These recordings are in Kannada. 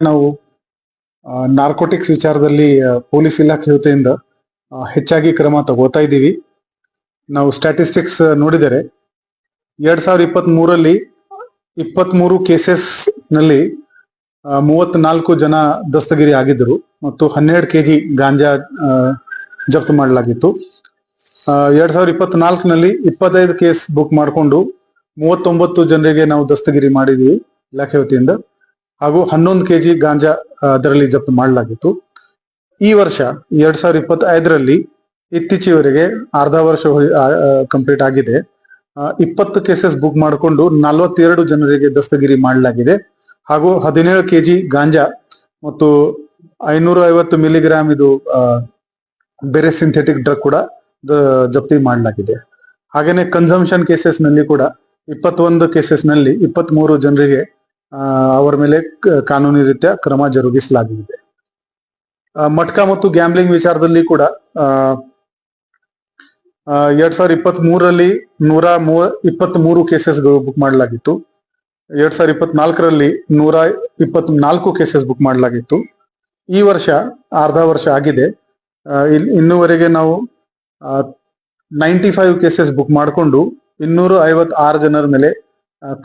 ನಾವು ನಾರ್ಕೋಟಿಕ್ಸ್ ವಿಚಾರದಲ್ಲಿ ಪೊಲೀಸ್ ಇಲಾಖೆ ವತಿಯಿಂದ ಹೆಚ್ಚಾಗಿ ಕ್ರಮ ತಗೋತಾ ಇದ್ದೀವಿ. ನಾವು ಸ್ಟ್ಯಾಟಿಸ್ಟಿಕ್ಸ್ ನೋಡಿದರೆ ಎರಡ್ ಸಾವಿರದ ಇಪ್ಪತ್ತ್ ಮೂರಲ್ಲಿ ಇಪ್ಪತ್ತ್ ಮೂರು ಕೇಸಸ್ನಲ್ಲಿ ಮೂವತ್ನಾಲ್ಕು ಜನ ದಸ್ತಗಿರಿ ಆಗಿದ್ದರು ಮತ್ತು ಹನ್ನೆರಡು ಕೆಜಿ ಗಾಂಜಾ ಆ, ಜಪ್ತು ಮಾಡಲಾಗಿತ್ತು. ಎರಡ್ ಸಾವಿರದ ಇಪ್ಪತ್ನಾಲ್ಕನಲ್ಲಿ ಇಪ್ಪತ್ತೈದು ಕೇಸ್ ಬುಕ್ ಮಾಡಿಕೊಂಡು ಮೂವತ್ತೊಂಬತ್ತು ಜನರಿಗೆ ನಾವು ದಸ್ತಗಿರಿ ಮಾಡಿದ್ವಿ ಇಲಾಖೆ ವತಿಯಿಂದ. ಹಾಗೂ ಹನ್ನೊಂದು ಕೆಜಿ ಗಾಂಜಾ ಅದರಲ್ಲಿ ಜಪ್ತು ಮಾಡಲಾಗಿತ್ತು. ಈ ವರ್ಷ ಎರಡ್ ಸಾವಿರದ ಇಪ್ಪತ್ತೈದರಲ್ಲಿ ಇತ್ತೀಚೆವರೆಗೆ ಅರ್ಧ ವರ್ಷ ಕಂಪ್ಲೀಟ್ ಆಗಿದೆ. ಇಪ್ಪತ್ತು ಕೇಸಸ್ ಬುಕ್ ಮಾಡಿಕೊಂಡು ನಲವತ್ತೆರಡು ಜನರಿಗೆ ದಸ್ತಗಿರಿ ಮಾಡಲಾಗಿದೆ. ಹಾಗೂ ಹದಿನೇಳು ಕೆಜಿ ಗಾಂಜಾ ಮತ್ತು ಐನೂರ ಐವತ್ತು ಮಿಲಿಗ್ರಾಮ್ ಇದು ಬೇರೆ ಸಿಂಥೆಟಿಕ್ ಡ್ರಗ್ ಕೂಡ ಜಪ್ತಿ ಮಾಡಲಾಗಿದೆ. ಹಾಗೇನೆ ಕನ್ಸಂಪ್ಷನ್ ಕೇಸಸ್ನಲ್ಲಿ ಕೂಡ ಇಪ್ಪತ್ತೊಂದು ಕೇಸಸ್ನಲ್ಲಿ ಇಪ್ಪತ್ತ್ ಮೂರು ಜನರಿಗೆ ಅವರ ಮೇಲೆ ಕಾನೂನು ರೀತ್ಯ ಕ್ರಮ ಜರುಗಿಸಲಾಗಿದೆ. ಮಟ್ಕ ಮತ್ತು ಗ್ಯಾಂಬ್ಲಿಂಗ್ ವಿಚಾರದಲ್ಲಿ ಕೂಡ ಎರಡ್ ಸಾವಿರದ ಇಪ್ಪತ್ತ್ ಮೂರರಲ್ಲಿ ನೂರ ಮೂವ ಇಪ್ಪತ್ತ್ ಮೂರು ಕೇಸಸ್ಗಳು ಬುಕ್ ಮಾಡಲಾಗಿತ್ತು. ಎರಡ್ ಸಾವಿರದ ಇಪ್ಪತ್ನಾಲ್ಕರಲ್ಲಿ ನೂರ ಇಪ್ಪತ್ತ್ ನಾಲ್ಕು ಕೇಸಸ್ ಬುಕ್ ಮಾಡಲಾಗಿತ್ತು. ಈ ವರ್ಷ ಅರ್ಧ ವರ್ಷ ಆಗಿದೆ. ಇನ್ನುವರೆಗೆ ನಾವು ನೈಂಟಿ ಫೈವ್ ಕೇಸಸ್ ಬುಕ್ ಮಾಡಿಕೊಂಡು ಇನ್ನೂರ ಐವತ್ ಆರು ಜನರ ಮೇಲೆ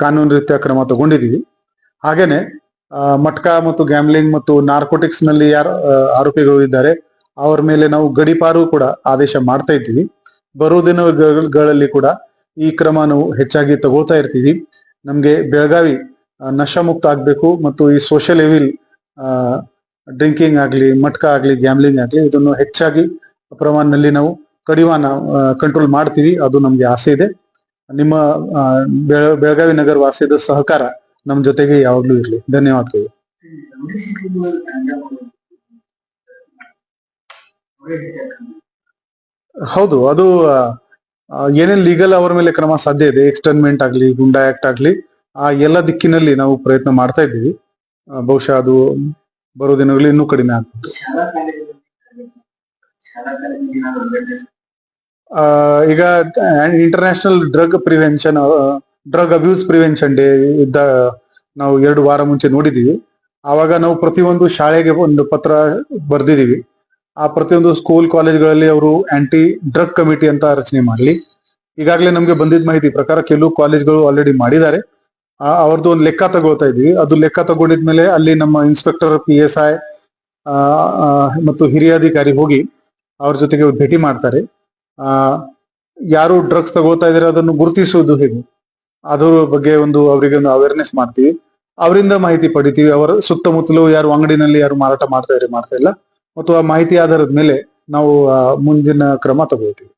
ಕಾನೂನು ರೀತ್ಯ ಕ್ರಮ ತಗೊಂಡಿದೀವಿ. ಹಾಗೇನೆ ಮಟ್ಕಾ ಮತ್ತು ಗ್ಯಾಮ್ಲಿಂಗ್ ಮತ್ತು ನಾರ್ಕೋಟಿಕ್ಸ್ನಲ್ಲಿ ಯಾರು ಆರೋಪಿಗಳು ಇದ್ದಾರೆ, ಅವರ ಮೇಲೆ ನಾವು ಗಡಿಪಾರು ಕೂಡ ಆದೇಶ ಮಾಡ್ತಾ ಇದ್ದೀವಿ. ಬರುವ ದಿನಗಳಲ್ಲಿ ಕೂಡ ಈ ಕ್ರಮ ನಾವು ಹೆಚ್ಚಾಗಿ ತಗೋತಾ ಇರ್ತೀವಿ. ನಮ್ಗೆ ಬೆಳಗಾವಿ ನಶಾ ಮುಕ್ತ ಆಗ್ಬೇಕು ಮತ್ತು ಈ ಸೋಷಿಯಲ್ ಎವಿಲ್ ಡ್ರಿಂಕಿಂಗ್ ಆಗ್ಲಿ, ಮಟ್ಕಾ ಆಗ್ಲಿ, ಗ್ಯಾಮ್ಲಿಂಗ್ ಆಗ್ಲಿ, ಇದನ್ನು ಹೆಚ್ಚಾಗಿ ಪ್ರಮಾಣದಲ್ಲಿ ನಾವು ಕಡಿವಾನ ಕಂಟ್ರೋಲ್ ಮಾಡ್ತೀವಿ. ಅದು ನಮ್ಗೆ ಆಸೆ ಇದೆ. ನಿಮ್ಮ ಬೆಳ- ಬೆಳಗಾವಿ ನಗರ ವಾಸಿಯದ ಸಹಕಾರ ನಮ್ ಜೊತೆಗೆ ಯಾವಾಗ್ಲೂ ಇರ್ಲಿ. ಧನ್ಯವಾದಗಳು. ಹೌದು ಅದು ಏನೇನ್ ಲೀಗಲ್ ಅವರ ಮೇಲೆ ಕ್ರಮ ಸಾಧ್ಯ ಇದೆ ಎಕ್ಸ್ಟರ್ನ್ಮೆಂಟ್ ಆಗ್ಲಿ ಗುಂಡಾ ಆಕ್ಟ್ ಆಗ್ಲಿ ಆ ಎಲ್ಲ ದಿಕ್ಕಿನಲ್ಲಿ ನಾವು ಪ್ರಯತ್ನ ಮಾಡ್ತಾ ಇದ್ದೀವಿ. ಬಹುಶಃ ಅದು ಬರೋ ದಿನಗಳಲ್ಲಿ ಇನ್ನೂ ಕಡಿಮೆ ಆಗ್ಬೋದು. ಶಾಲಾ ಕಾಲೇಜುಗಳಲ್ಲಿ ಶಾಲಾ ಕಾಲೇಜಿಗೆ ಏನಾದ್ರು awareness ಆ, ಈಗ international drug prevention drug abuse prevention day ಇದ್ದ ನಾವು ಎರಡು ವಾರ ಮುಂಚೆ ನೋಡಿದೀವಿ. ಆವಾಗ ನಾವು ಪ್ರತಿಯೊಂದು ಶಾಲೆಗೆ ಒಂದು ಪತ್ರ ಬರ್ದಿದೀವಿ. ಆ ಪ್ರತಿಯೊಂದು ಸ್ಕೂಲ್ ಕಾಲೇಜ್ಗಳಲ್ಲಿ ಅವರು ಆಂಟಿ ಡ್ರಗ್ ಕಮಿಟಿ ಅಂತ ರಚನೆ ಮಾಡಲಿ. ಈಗಾಗಲೇ ನಮಗೆ ಬಂದಿದ್ದ ಮಾಹಿತಿ ಪ್ರಕಾರ ಕೆಲವು ಕಾಲೇಜ್ಗಳು ಆಲ್ರೆಡಿ ಮಾಡಿದ್ದಾರೆ. ಅವ್ರದ್ದು ಒಂದು ಲೆಕ್ಕ ತಗೋತಾ ಇದೀವಿ ಅದು ಲೆಕ್ಕ ತಗೊಂಡಿದ್ಮೇಲೆ ಅಲ್ಲಿ ನಮ್ಮ ಇನ್ಸ್ಪೆಕ್ಟರ್ ಪಿ ಎಸ್ ಐ ಮತ್ತು ಹಿರಿಯ ಅಧಿಕಾರಿ ಹೋಗಿ ಅವ್ರ ಜೊತೆಗೆ ಭೇಟಿ ಮಾಡ್ತಾರೆ. ಆ, ಯಾರು ಡ್ರಗ್ಸ್ ತಗೋತಾ ಇದಾರೆ ಅದನ್ನು ಗುರುತಿಸುವುದು ಹೇಗೆ? ಅದರ ಬಗ್ಗೆ ಒಂದು ಅವರಿಗೆ ಒಂದು ಅವೇರ್ನೆಸ್ ಮಾಡ್ತೀವಿ. ಅವರಿಂದ ಮಾಹಿತಿ ಪಡಿತೀವಿ. ಅವರ ಸುತ್ತಮುತ್ತಲು ಯಾರು ಅಂಗಡಿನಲ್ಲಿ ಯಾರು ಮಾರಾಟ ಮಾಡ್ತಾ ಇದ್ರೆ ಮಾಡ್ತಾ ಇಲ್ಲ. ಮತ್ತು ಆ ಮಾಹಿತಿ ಆಧಾರದ ಮೇಲೆ ನಾವು ಮುಂದಿನ ಕ್ರಮ ತಗೋತೀವಿ.